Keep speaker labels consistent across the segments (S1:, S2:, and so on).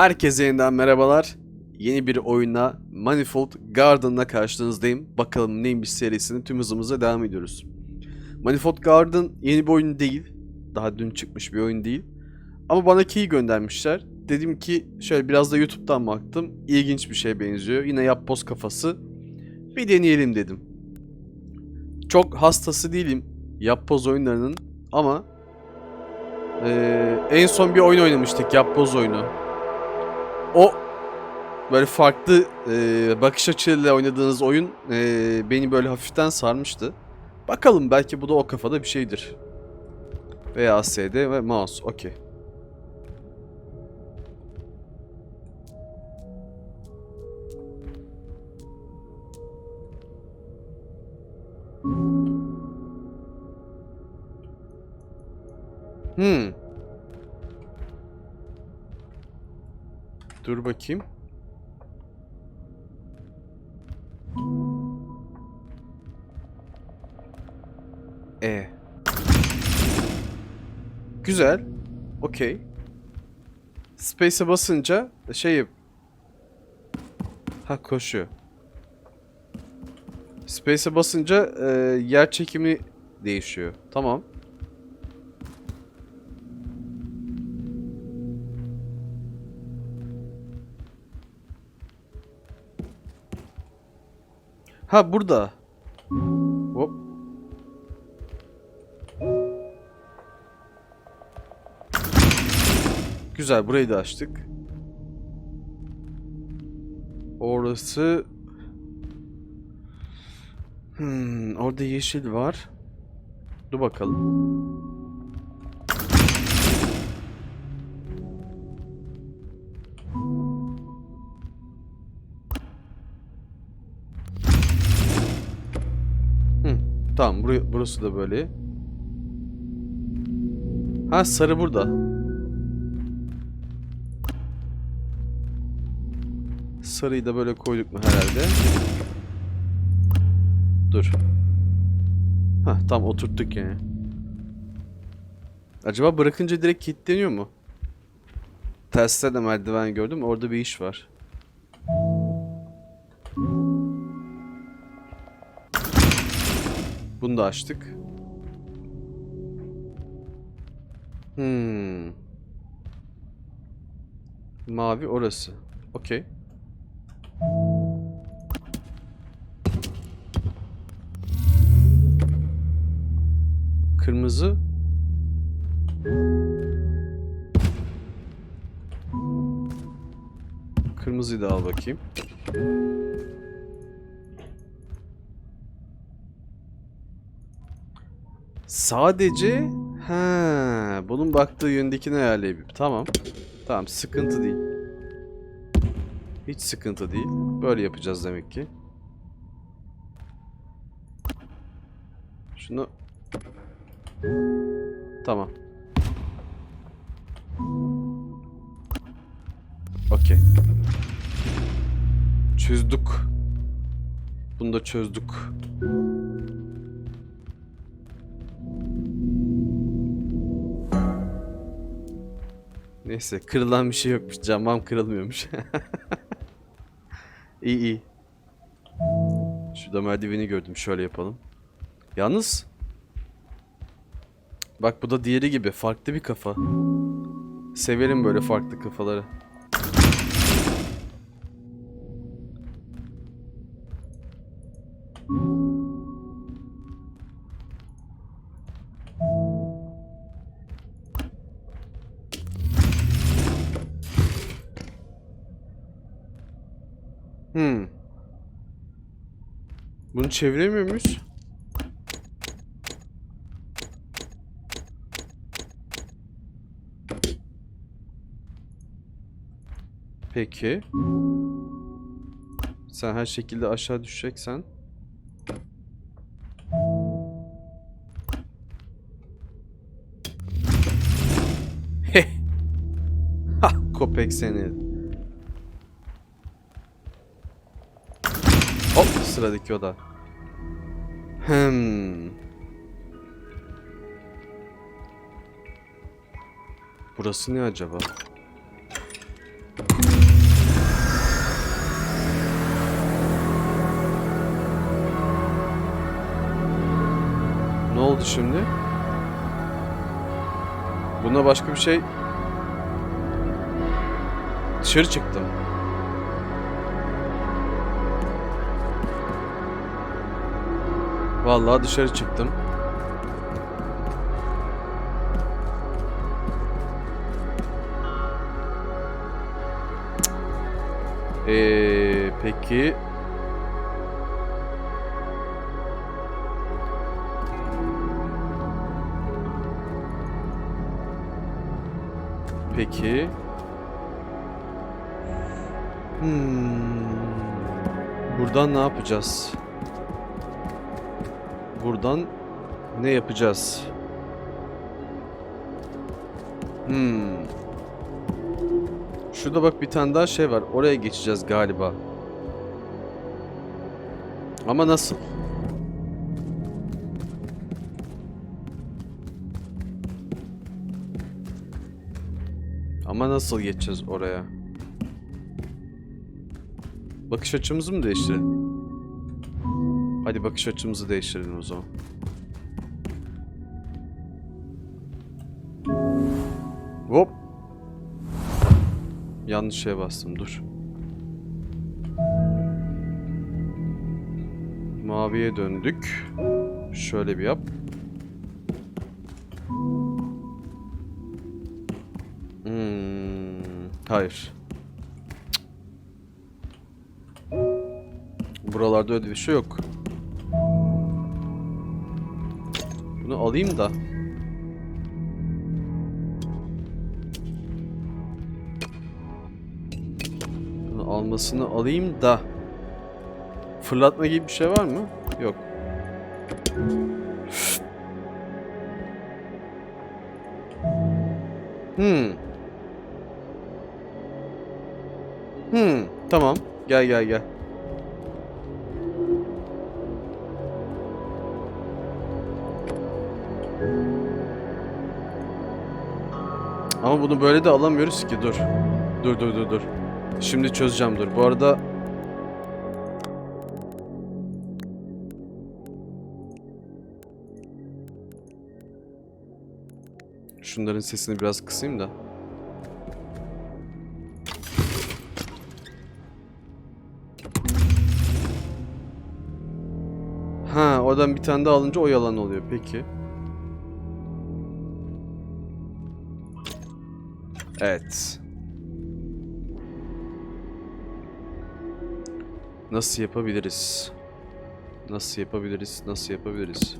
S1: Herkese yeniden merhabalar. Yeni bir oyunla Manifold Garden'la karşınızdayım. Bakalım neymiş serisini tüm hızımızla devam ediyoruz. Manifold Garden yeni bir oyun değil. Daha dün çıkmış bir oyun değil. Ama bana key göndermişler. Dedim ki şöyle biraz da YouTube'dan baktım. İlginç bir şeye benziyor. Yine yapboz kafası. Bir deneyelim dedim. Çok hastası değilim yapboz oyunlarının ama eee, en son bir oyun oynamıştık yapboz oyunu. O böyle farklı e, bakış açıyla oynadığınız oyun e, beni böyle hafiften sarmıştı. Bakalım belki bu da o kafada bir şeydir. VASD ve mouse. Okey. Dur bakayım. E. Güzel. Okey. Space'e basınca şey Ha koşuyor. Space'e basınca e, yer çekimi değişiyor. Tamam. Ha burada. Hop. Güzel burayı da açtık. Orası Hmm, orada yeşil var. Dur bakalım. Tamam buraya, burası da böyle. Ha sarı burada. Sarıyı da böyle koyduk mu herhalde? Dur. Ha tam oturttuk yani. Acaba bırakınca direkt kilitleniyor mu? Terste de merdiven gördüm. Orada bir iş var. Bunu da açtık. Hmm. Mavi orası. Okey. Kırmızı. Kırmızıyı da al bakayım. Sadece ha bunun baktığı yöndekini ayarlayayım. Tamam. Tamam sıkıntı değil. Hiç sıkıntı değil. Böyle yapacağız demek ki. Şunu Tamam. Okey. Çözdük. Bunu da çözdük. Neyse kırılan bir şey yokmuş. Camam kırılmıyormuş. iyi iyi. Şurada merdiveni gördüm. Şöyle yapalım. Yalnız Bak bu da diğeri gibi. Farklı bir kafa. Severim böyle farklı kafaları. Bunu çeviremiyor muyuz? Peki. Sen her şekilde aşağı düşeceksen. Ha, köpek seni. Hop, sıradaki oda. Hmm. Burası ne acaba? Ne oldu şimdi? Buna başka bir şey... Dışarı çıktım. Vallahi dışarı çıktım. Ee, peki Peki. Hmm. Buradan ne yapacağız? Buradan ne yapacağız? Hmm. Şurada bak bir tane daha şey var. Oraya geçeceğiz galiba. Ama nasıl? Ama nasıl geçeceğiz oraya? Bakış açımızı mı değiştirelim? Hadi bakış açımızı değiştirelim o zaman. Hop. Yanlış şeye bastım dur. Maviye döndük. Şöyle bir yap. Hmm, hayır. Buralarda öyle bir şey yok. Alayım da. Bunu almasını alayım da. Fırlatma gibi bir şey var mı? Yok. Hmm. Hmm, tamam. Gel gel gel. Ama bunu böyle de alamıyoruz ki dur. Dur dur dur dur. Şimdi çözeceğim dur. Bu arada Şunların sesini biraz kısayım da. Ha, oradan bir tane daha alınca o yalan oluyor. Peki. Evet. Nasıl yapabiliriz? Nasıl yapabiliriz? Nasıl yapabiliriz?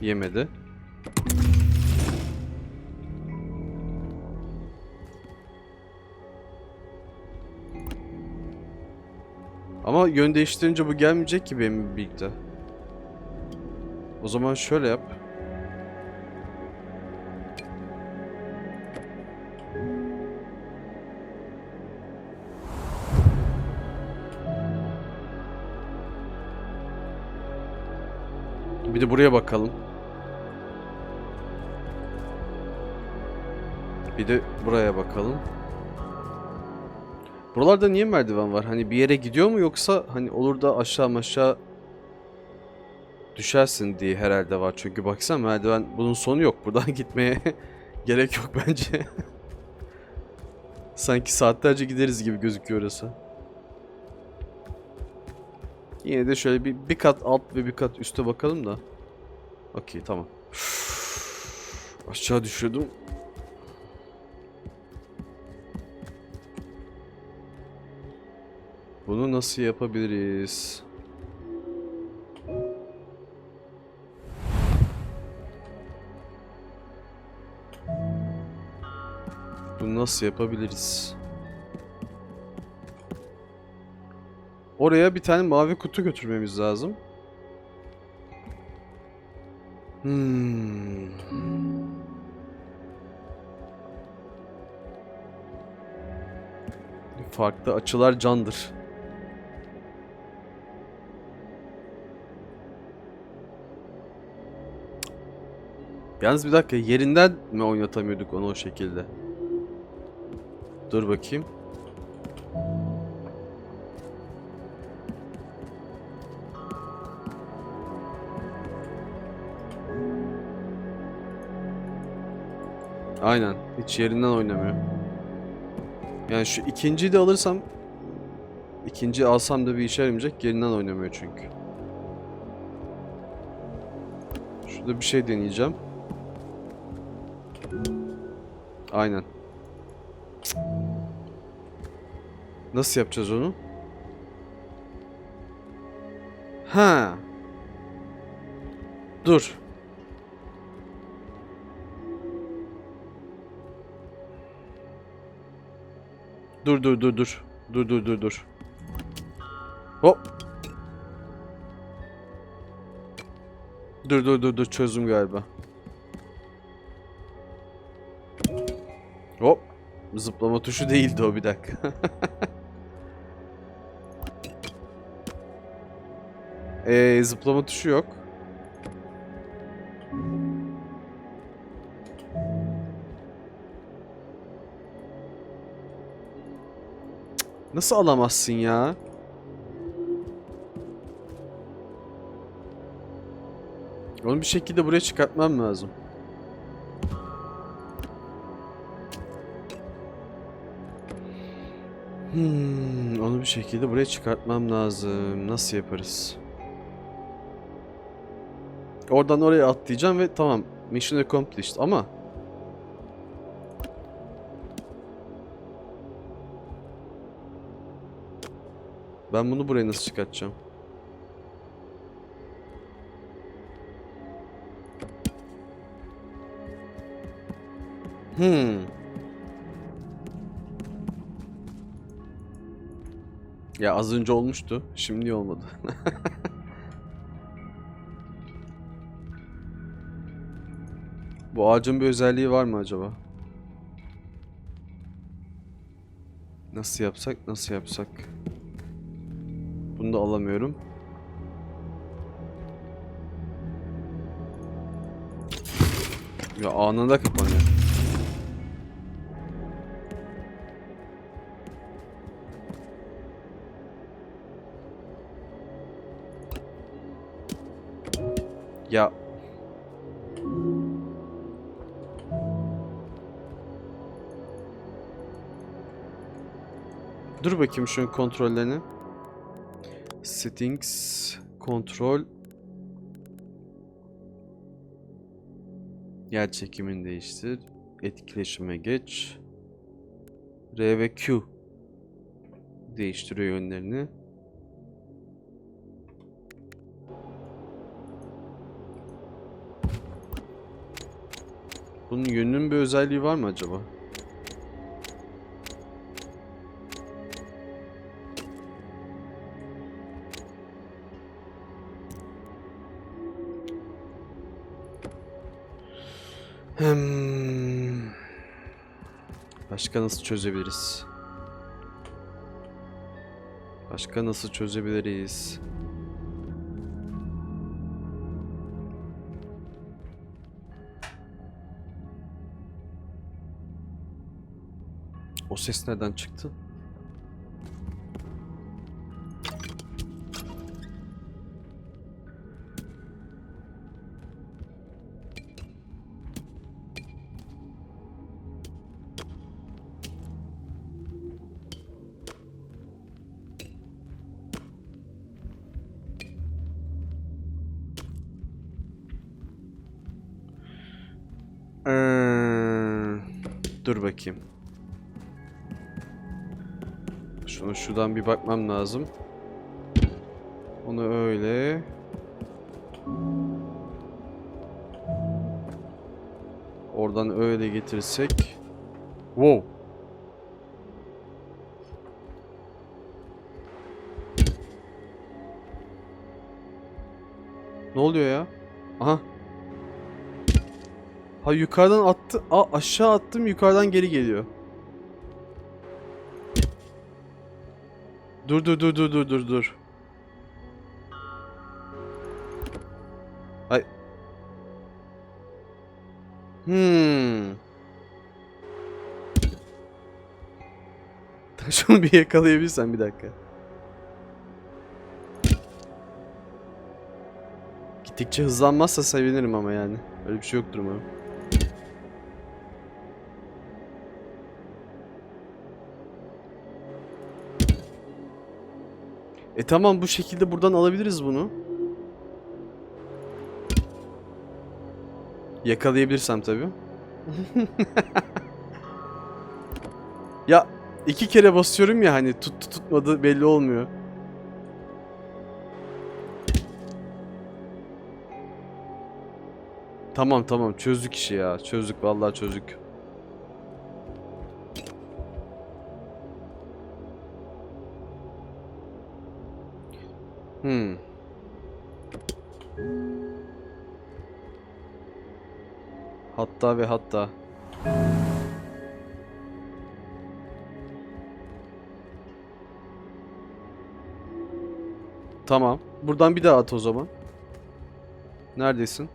S1: Yemedi. Ama yön değiştirince bu gelmeyecek ki benim bilgide. O zaman şöyle yap. Bir de buraya bakalım. Bir de buraya bakalım. Buralarda niye merdiven var? Hani bir yere gidiyor mu yoksa hani olur da aşağı aşağı düşersin diye herhalde var. Çünkü baksana merdiven bunun sonu yok. Buradan gitmeye gerek yok bence. Sanki saatlerce gideriz gibi gözüküyor orası. Yine de şöyle bir, bir kat alt ve bir kat üste bakalım da. Okey tamam. Aşağı düşüyordum. Bunu nasıl yapabiliriz? Bunu nasıl yapabiliriz? Oraya bir tane mavi kutu götürmemiz lazım. Hmm. Farklı açılar candır. Yalnız bir dakika yerinden mi oynatamıyorduk onu o şekilde? Dur bakayım. Aynen. Hiç yerinden oynamıyor. Yani şu ikinciyi de alırsam ikinci alsam da bir işe yaramayacak. Yerinden oynamıyor çünkü. Şurada bir şey deneyeceğim. Aynen. Nasıl yapacağız onu? Ha. Dur. Dur dur dur dur. Dur dur dur dur. Hop. Dur dur dur dur çözdüm galiba. Hop. Zıplama tuşu değildi o bir dakika. Eee zıplama tuşu yok. Nasıl alamazsın ya? Onu bir şekilde buraya çıkartmam lazım. Hmm, onu bir şekilde buraya çıkartmam lazım. Nasıl yaparız? Oradan oraya atlayacağım ve tamam. Mission accomplished ama ben bunu buraya nasıl çıkartacağım? Hmm. Ya az önce olmuştu. Şimdi olmadı. Bu ağacın bir özelliği var mı acaba? Nasıl yapsak, nasıl yapsak? Bunu da alamıyorum. Ya anında kapanıyor. Ya Dur bakayım şunun kontrollerini. Settings, kontrol. Yer çekimini değiştir. Etkileşime geç. R ve Q değiştiriyor yönlerini. Bunun yönünün bir özelliği var mı acaba? Başka nasıl çözebiliriz? Başka nasıl çözebiliriz? O ses nereden çıktı? Dur bakayım. Şunu şuradan bir bakmam lazım. Onu öyle. Oradan öyle getirsek. Wow. Ne oluyor ya? Aha. Ha yukarıdan attı. Aa aşağı attım yukarıdan geri geliyor. Dur dur dur dur dur dur dur. Ay. Hmm. Şunu bir yakalayabilirsen bir dakika. Gittikçe hızlanmazsa sevinirim ama yani. Öyle bir şey yoktur umarım. E tamam bu şekilde buradan alabiliriz bunu. Yakalayabilirsem tabii. ya iki kere basıyorum ya hani tuttu tutmadı belli olmuyor. Tamam tamam çözdük işi ya. Çözdük vallahi çözdük. Hmm. Hatta ve hatta. Tamam. Buradan bir daha at o zaman. Neredesin?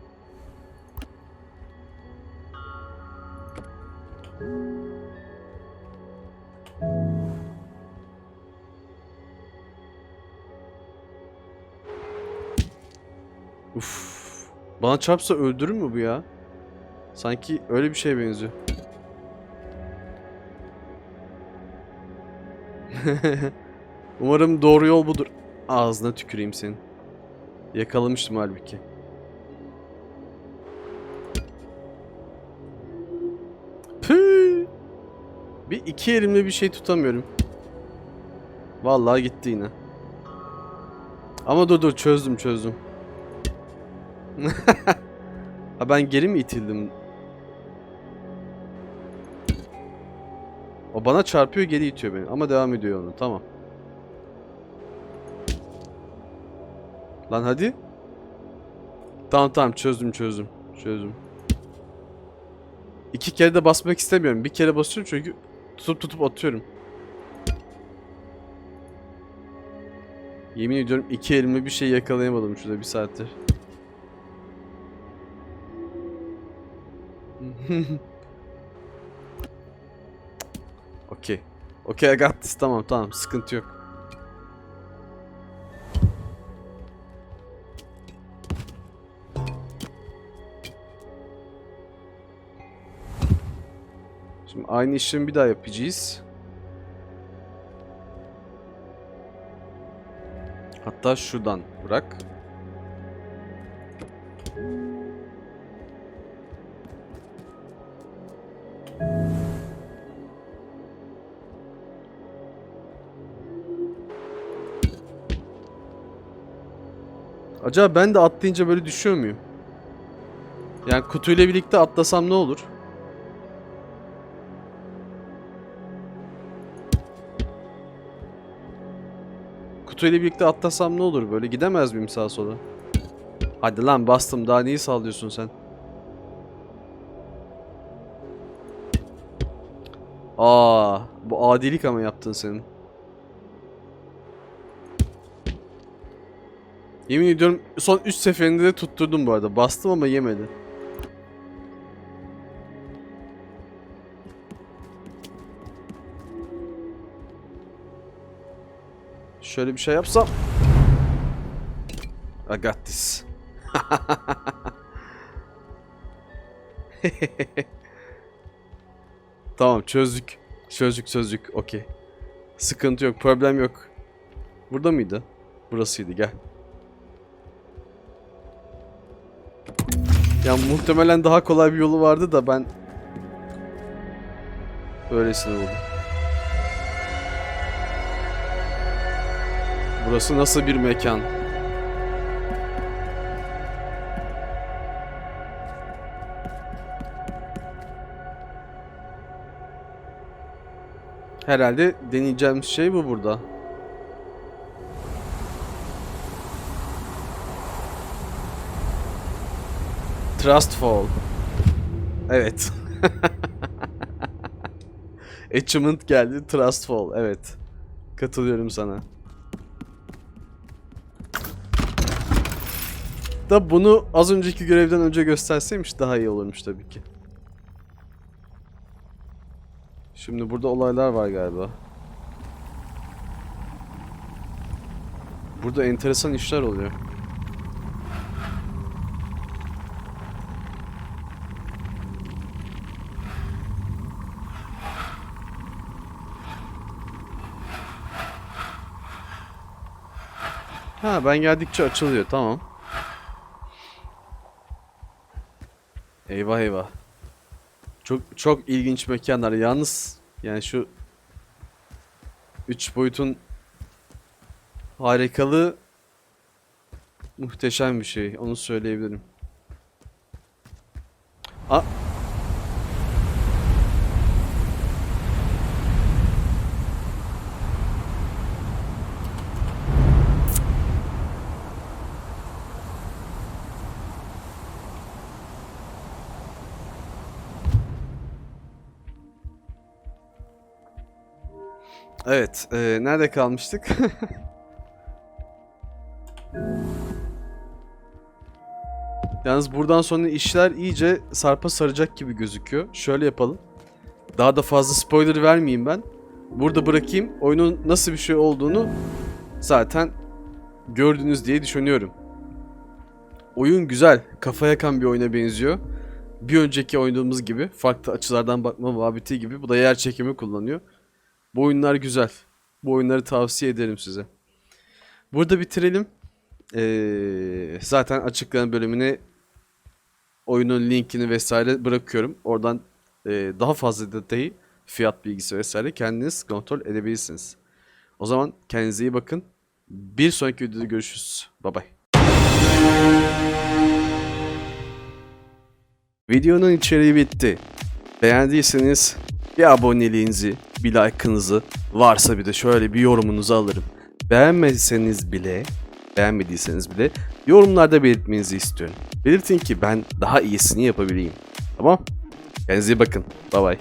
S1: Bana çarpsa öldürür mü bu ya? Sanki öyle bir şeye benziyor. Umarım doğru yol budur. Ağzına tüküreyim senin. Yakalamıştım halbuki. Püh! Bir iki elimle bir şey tutamıyorum. Vallahi gitti yine. Ama dur dur çözdüm çözdüm. ha ben geri mi itildim? O bana çarpıyor geri itiyor beni ama devam ediyor onu tamam. Lan hadi. Tamam tamam çözdüm çözdüm. Çözdüm. İki kere de basmak istemiyorum. Bir kere basıyorum çünkü tutup tutup atıyorum. Yemin ediyorum iki elimle bir şey yakalayamadım şurada bir saattir. Okey. Okey I got this. Tamam tamam sıkıntı yok. Şimdi aynı işlemi bir daha yapacağız. Hatta şuradan bırak. Acaba ben de atlayınca böyle düşüyor muyum? Yani kutuyla birlikte atlasam ne olur? Kutuyla birlikte atlasam ne olur? Böyle gidemez miyim sağa sola? Hadi lan bastım daha neyi sallıyorsun sen? Aa, bu adilik ama yaptın senin. Yemin ediyorum son 3 seferinde de tutturdum bu arada. Bastım ama yemedi. Şöyle bir şey yapsam. I got this. tamam çözdük. Çözdük çözdük. Okey. Sıkıntı yok. Problem yok. Burada mıydı? Burasıydı. Gel. Ya muhtemelen daha kolay bir yolu vardı da ben öylesine buldum. Burası nasıl bir mekan? Herhalde deneyeceğimiz şey bu burada. Trustful. Evet. Achievement geldi. Trustful. Evet. Katılıyorum sana. Da bunu az önceki görevden önce gösterseymiş daha iyi olurmuş tabii ki. Şimdi burada olaylar var galiba. Burada enteresan işler oluyor. Ha ben geldikçe açılıyor tamam. Eyvah eyvah. Çok çok ilginç mekanlar. Yalnız yani şu 3 boyutun harikalığı muhteşem bir şey. Onu söyleyebilirim. A Evet, e, nerede kalmıştık? Yalnız buradan sonra işler iyice sarpa saracak gibi gözüküyor. Şöyle yapalım. Daha da fazla spoiler vermeyeyim ben. Burada bırakayım. Oyunun nasıl bir şey olduğunu zaten gördünüz diye düşünüyorum. Oyun güzel. Kafa yakan bir oyuna benziyor. Bir önceki oynadığımız gibi farklı açılardan bakma muhabbeti gibi bu da yer çekimi kullanıyor. Bu oyunlar güzel. Bu oyunları tavsiye ederim size. Burada bitirelim. Ee, zaten açıklayan bölümüne oyunun linkini vesaire bırakıyorum. Oradan e, daha fazla detayı, fiyat bilgisi vesaire kendiniz kontrol edebilirsiniz. O zaman kendinize iyi bakın. Bir sonraki videoda görüşürüz. Bye bye. Videonun içeriği bitti. Beğendiyseniz bir aboneliğinizi, bir like'ınızı, varsa bir de şöyle bir yorumunuzu alırım. Beğenmediyseniz bile, beğenmediyseniz bile yorumlarda belirtmenizi istiyorum. Belirtin ki ben daha iyisini yapabileyim. Tamam? Kendinize iyi bakın. Bye bye.